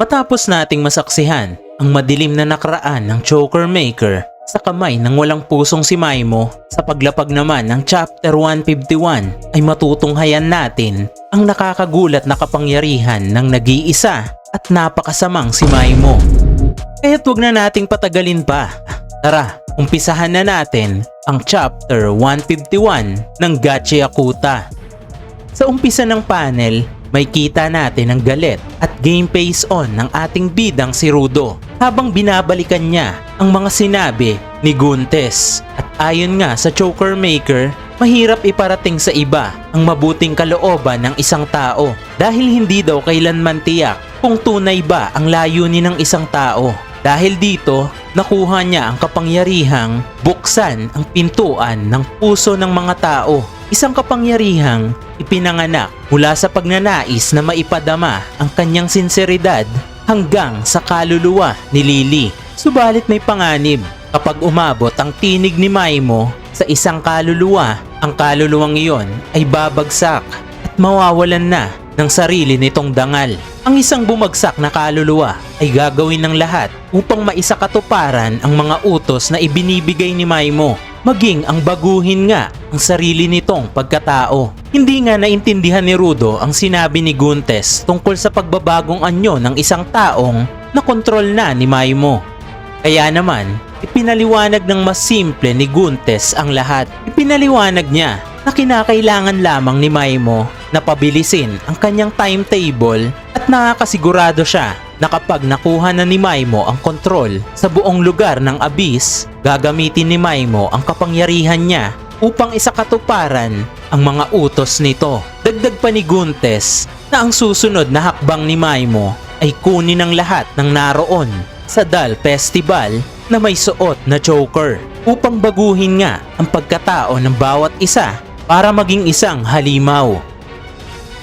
Matapos nating masaksihan ang madilim na nakaraan ng Choker Maker sa kamay ng walang pusong si Maimo, sa paglapag naman ng Chapter 151 ay matutunghayan natin ang nakakagulat na kapangyarihan ng nag-iisa at napakasamang si Maimo. Kaya't wag na nating patagalin pa. Tara, umpisahan na natin ang Chapter 151 ng Gachi Akuta. Sa umpisa ng panel, may kita natin ang galit at game face on ng ating bidang si Rudo habang binabalikan niya ang mga sinabi ni Guntes. At ayon nga sa Choker Maker, mahirap iparating sa iba ang mabuting kalooban ng isang tao dahil hindi daw kailanman tiyak kung tunay ba ang layunin ng isang tao. Dahil dito, nakuha niya ang kapangyarihang buksan ang pintuan ng puso ng mga tao. Isang kapangyarihang ipinanganak mula sa pagnanais na maipadama ang kanyang sinseridad hanggang sa kaluluwa ni Lily. Subalit may panganib kapag umabot ang tinig ni Maimo sa isang kaluluwa, ang kaluluwang iyon ay babagsak at mawawalan na ng sarili nitong dangal. Ang isang bumagsak na kaluluwa ay gagawin ng lahat upang maisakatuparan ang mga utos na ibinibigay ni Maimo maging ang baguhin nga ang sarili nitong pagkatao. Hindi nga naintindihan ni Rudo ang sinabi ni Guntes tungkol sa pagbabagong anyo ng isang taong na kontrol na ni Maimo. Kaya naman, ipinaliwanag ng mas simple ni Guntes ang lahat. Ipinaliwanag niya na kinakailangan lamang ni Maimo na pabilisin ang kanyang timetable at nakakasigurado siya na kapag nakuha na ni Maimo ang kontrol sa buong lugar ng Abyss, gagamitin ni Maimo ang kapangyarihan niya upang isakatuparan ang mga utos nito. Dagdag pa ni Guntes na ang susunod na hakbang ni Maimo ay kunin ang lahat ng naroon sa Dal Festival na may suot na choker upang baguhin nga ang pagkatao ng bawat isa para maging isang halimaw.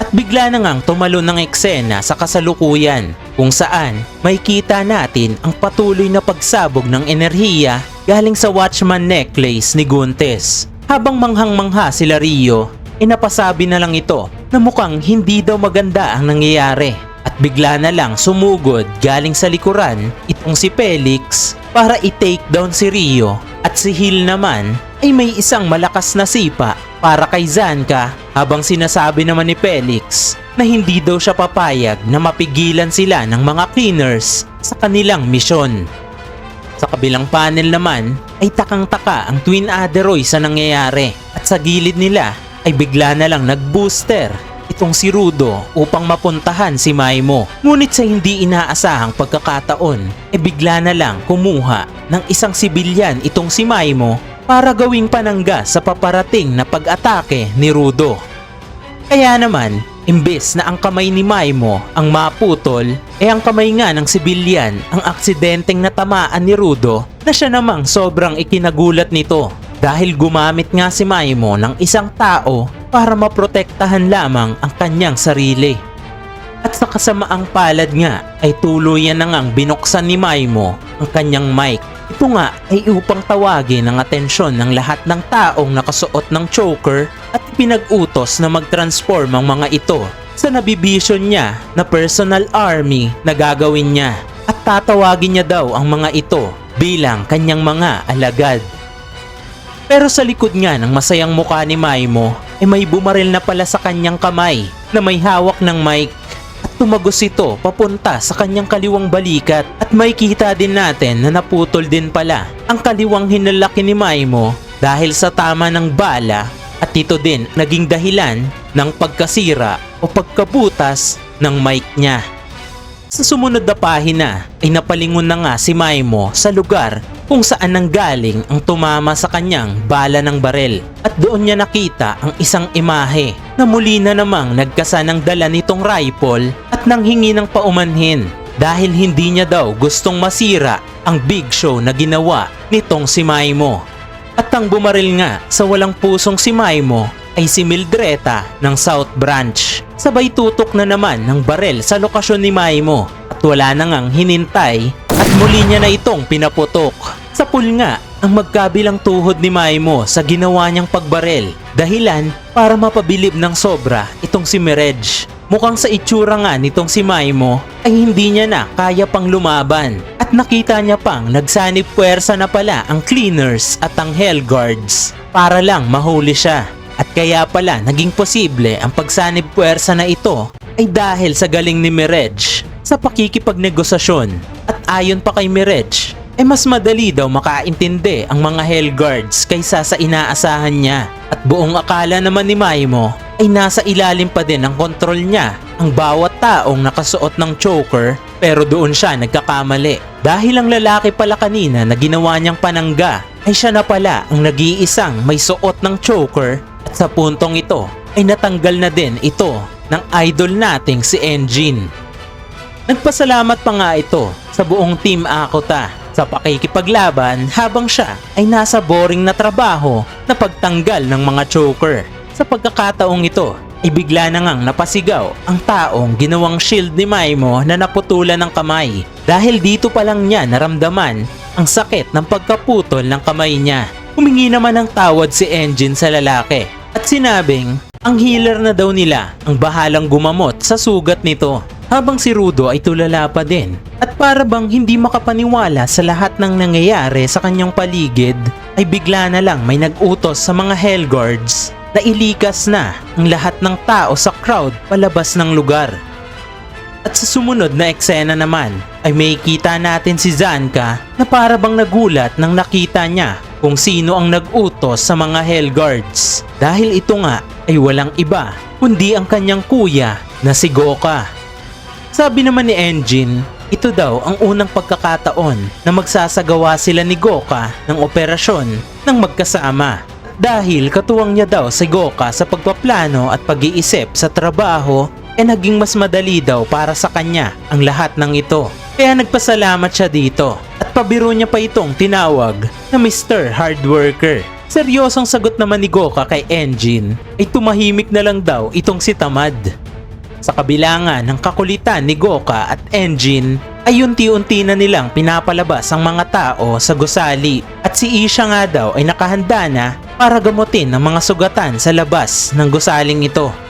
At bigla na ngang tumalo ng eksena sa kasalukuyan kung saan may kita natin ang patuloy na pagsabog ng enerhiya galing sa Watchman necklace ni Guntes. Habang manghang-mangha sila Rio, inapasabi na lang ito na mukhang hindi daw maganda ang nangyayari. At bigla na lang sumugod galing sa likuran itong si Felix para i-take down si Rio at si Hill naman ay may isang malakas na sipa para kay Zanka habang sinasabi naman ni Felix na hindi daw siya papayag na mapigilan sila ng mga cleaners sa kanilang misyon. Sa kabilang panel naman ay takang-taka ang Twin Aderoy sa nangyayari at sa gilid nila ay bigla na lang nag-booster itong si Rudo upang mapuntahan si Maimo. Ngunit sa hindi inaasahang pagkakataon, e bigla na lang kumuha ng isang sibilyan itong si Maimo para gawing panangga sa paparating na pag-atake ni Rudo. Kaya naman, imbes na ang kamay ni Maimo ang maputol, e ang kamay nga ng sibilyan ang aksidenteng natamaan ni Rudo na siya namang sobrang ikinagulat nito dahil gumamit nga si Maimo ng isang tao para maprotektahan lamang ang kanyang sarili. At sa kasamaang palad nga ay tuluyan na ngang binuksan ni Maimo ang kanyang mic. Ito nga ay upang tawagin ang atensyon ng lahat ng taong nakasuot ng choker at pinag-utos na mag-transform ang mga ito sa nabibision niya na personal army na gagawin niya at tatawagin niya daw ang mga ito bilang kanyang mga alagad. Pero sa likod nga ng masayang mukha ni Maimo, ay may bumaril na pala sa kanyang kamay na may hawak ng mic tumagos ito papunta sa kanyang kaliwang balikat at may kita din natin na naputol din pala ang kaliwang hinalaki ni Maimo dahil sa tama ng bala at ito din naging dahilan ng pagkasira o pagkabutas ng mic niya. Sa sumunod na pahina ay napalingon na nga si Maimo sa lugar kung saan nanggaling ang tumama sa kanyang bala ng barel. At doon niya nakita ang isang imahe na muli na namang nagkasanang dala nitong rifle at nanghingi ng paumanhin dahil hindi niya daw gustong masira ang big show na ginawa nitong si Maimo. At ang bumaril nga sa walang pusong si Maimo ay si Mildreta ng South Branch. Sabay tutok na naman ng barel sa lokasyon ni Maimo at wala na ngang hinintay at muli niya na itong pinaputok. Sa pool nga ang magkabilang tuhod ni Maimo sa ginawa niyang pagbarel dahilan para mapabilib ng sobra itong si Mirej. Mukhang sa itsura nga nitong si Maimo ay hindi niya na kaya pang lumaban. At nakita niya pang nagsanib puwersa na pala ang cleaners at ang hell guards para lang mahuli siya. At kaya pala naging posible ang pagsanib puwersa na ito ay dahil sa galing ni Mirage sa pakikipagnegosasyon. At ayon pa kay Mirage, eh mas madali daw makaintindi ang mga hell guards kaysa sa inaasahan niya. At buong akala naman ni Maimo ay nasa ilalim pa din ng kontrol niya ang bawat taong nakasuot ng choker pero doon siya nagkakamali. Dahil ang lalaki pala kanina na ginawa niyang panangga ay siya na pala ang nag-iisang may suot ng choker sa puntong ito ay natanggal na din ito ng idol nating si Engine. Nagpasalamat pa nga ito sa buong Team Akota sa pakikipaglaban habang siya ay nasa boring na trabaho na pagtanggal ng mga choker. Sa pagkakataong ito, ay bigla na ngang napasigaw ang taong ginawang shield ni Maimo na naputulan ng kamay. Dahil dito pa lang niya naramdaman ang sakit ng pagkaputol ng kamay niya. Humingi naman ng tawad si Engine sa lalaki at sinabing ang healer na daw nila ang bahalang gumamot sa sugat nito. Habang si Rudo ay tulala pa din at para bang hindi makapaniwala sa lahat ng nangyayari sa kanyang paligid ay bigla na lang may nag-utos sa mga Hellguards na ilikas na ang lahat ng tao sa crowd palabas ng lugar. At sa sumunod na eksena naman ay may kita natin si Zanka na para bang nagulat nang nakita niya kung sino ang nag-utos sa mga Hellguards. Dahil ito nga ay walang iba kundi ang kanyang kuya na si Goka. Sabi naman ni Engine, ito daw ang unang pagkakataon na magsasagawa sila ni Goka ng operasyon ng magkasama. Dahil katuwang niya daw si Goka sa pagpaplano at pag-iisip sa trabaho, e naging mas madali daw para sa kanya ang lahat ng ito. Kaya nagpasalamat siya dito at pabiro niya pa itong tinawag na Mr. Hard Worker. Seryosong sagot naman ni Goka kay Engine ay tumahimik na lang daw itong si Tamad. Sa kabilangan ng kakulitan ni Goka at Engine ay unti-unti na nilang pinapalabas ang mga tao sa gusali at si Isha nga daw ay nakahanda na para gamutin ang mga sugatan sa labas ng gusaling ito.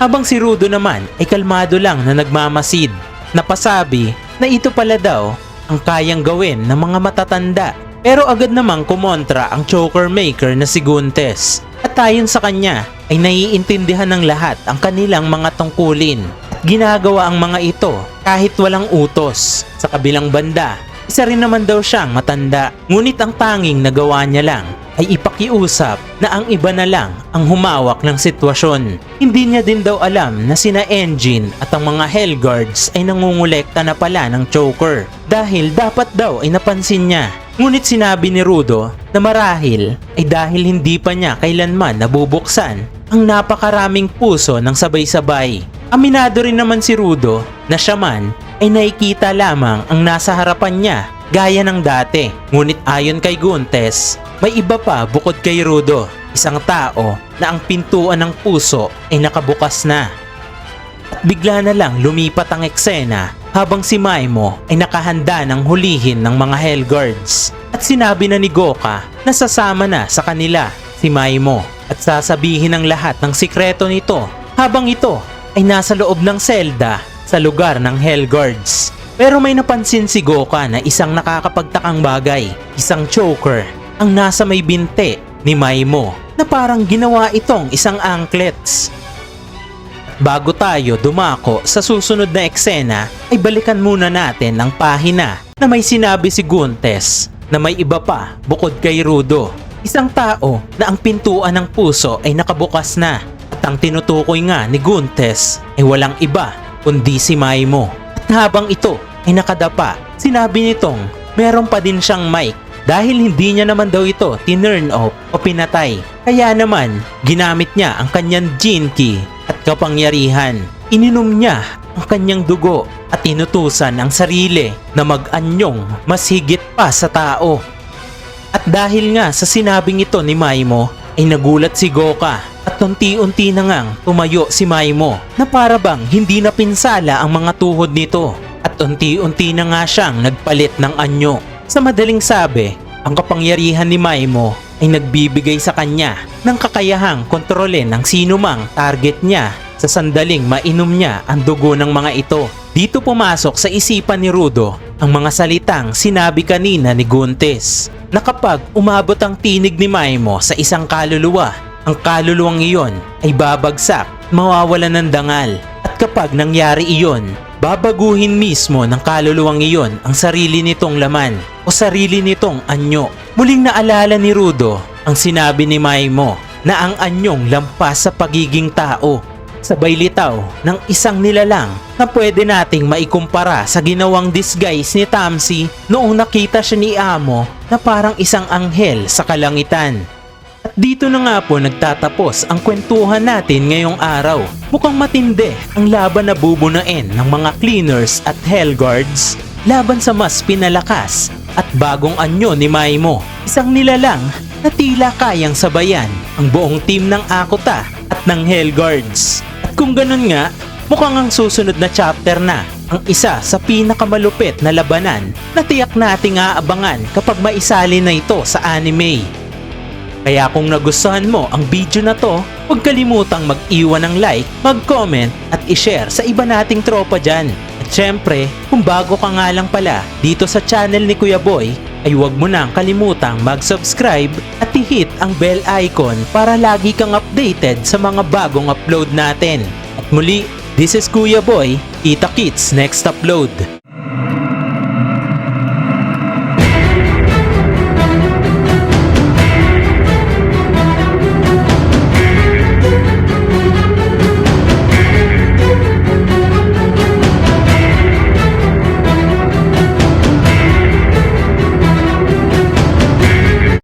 Habang si Rudo naman ay kalmado lang na nagmamasid. Napasabi na ito pala daw ang kayang gawin ng mga matatanda. Pero agad namang kumontra ang choker maker na si Guntes. At ayon sa kanya ay naiintindihan ng lahat ang kanilang mga tungkulin. At ginagawa ang mga ito kahit walang utos. Sa kabilang banda, isa rin naman daw siyang matanda. Ngunit ang tanging nagawa niya lang ay ipakiusap na ang iba na lang ang humawak ng sitwasyon. Hindi niya din daw alam na sina Engine at ang mga Hellguards ay nangungulekta na pala ng choker. Dahil dapat daw ay napansin niya. Ngunit sinabi ni Rudo na marahil ay dahil hindi pa niya kailanman nabubuksan ang napakaraming puso ng sabay-sabay. Aminado rin naman si Rudo na siya man ay nakikita lamang ang nasa harapan niya gaya ng dati. Ngunit ayon kay Guntes, may iba pa bukod kay Rudo, isang tao na ang pintuan ng puso ay nakabukas na. At bigla na lang lumipat ang eksena habang si Maimo ay nakahanda ng hulihin ng mga Hellguards. At sinabi na ni Goka na sasama na sa kanila si Maimo at sasabihin ng lahat ng sikreto nito habang ito ay nasa loob ng selda sa lugar ng Hellguards. Pero may napansin si Goka na isang nakakapagtakang bagay, isang choker, ang nasa may binte ni Maimo na parang ginawa itong isang anklets. Bago tayo dumako sa susunod na eksena, ay balikan muna natin ang pahina na may sinabi si Guntes na may iba pa bukod kay Rudo. Isang tao na ang pintuan ng puso ay nakabukas na at ang tinutukoy nga ni Guntes ay walang iba kundi si Maimo. At habang ito ay nakadapa, sinabi nitong meron pa din siyang mic dahil hindi niya naman daw ito tinurn off o pinatay. Kaya naman, ginamit niya ang kanyang gene key at kapangyarihan. Ininom niya ang kanyang dugo at inutusan ang sarili na mag-anyong mas higit pa sa tao. At dahil nga sa sinabing ito ni Maimo, ay nagulat si Goka at unti-unti na ngang tumayo si Maimo na para bang hindi na pinsala ang mga tuhod nito at unti-unti na nga siyang nagpalit ng anyo. Sa madaling sabi, ang kapangyarihan ni Maimo ay nagbibigay sa kanya ng kakayahang kontrolin ang sino mang target niya sa sandaling mainom niya ang dugo ng mga ito. Dito pumasok sa isipan ni Rudo ang mga salitang sinabi kanina ni Guntes na kapag umabot ang tinig ni Maimo sa isang kaluluwa, ang kaluluwang iyon ay babagsak, mawawalan ng dangal. At kapag nangyari iyon, babaguhin mismo ng kaluluwang iyon ang sarili nitong laman o sarili nitong anyo. Muling naalala ni Rudo ang sinabi ni Maimo na ang anyong lampas sa pagiging tao. Sabay litaw ng isang nilalang na pwede nating maikumpara sa ginawang disguise ni Tamsi noong nakita siya ni Amo na parang isang anghel sa kalangitan. Dito na nga po nagtatapos ang kwentuhan natin ngayong araw. Mukhang matindi ang laban na bubunain ng mga cleaners at hellguards laban sa mas pinalakas at bagong anyo ni Maimo. Isang nilalang na tila kayang sabayan ang buong team ng Akuta at ng Hellguards. At kung ganun nga, mukhang ang susunod na chapter na ang isa sa pinakamalupit na labanan na tiyak nating aabangan kapag maisali na ito sa anime. Kaya kung nagustuhan mo ang video na to, huwag kalimutang mag-iwan ng like, mag-comment at i-share sa iba nating tropa dyan. At syempre, kung bago ka nga lang pala dito sa channel ni Kuya Boy, ay huwag mo nang kalimutang mag-subscribe at i-hit ang bell icon para lagi kang updated sa mga bagong upload natin. At muli, this is Kuya Boy, Kita Kits next upload.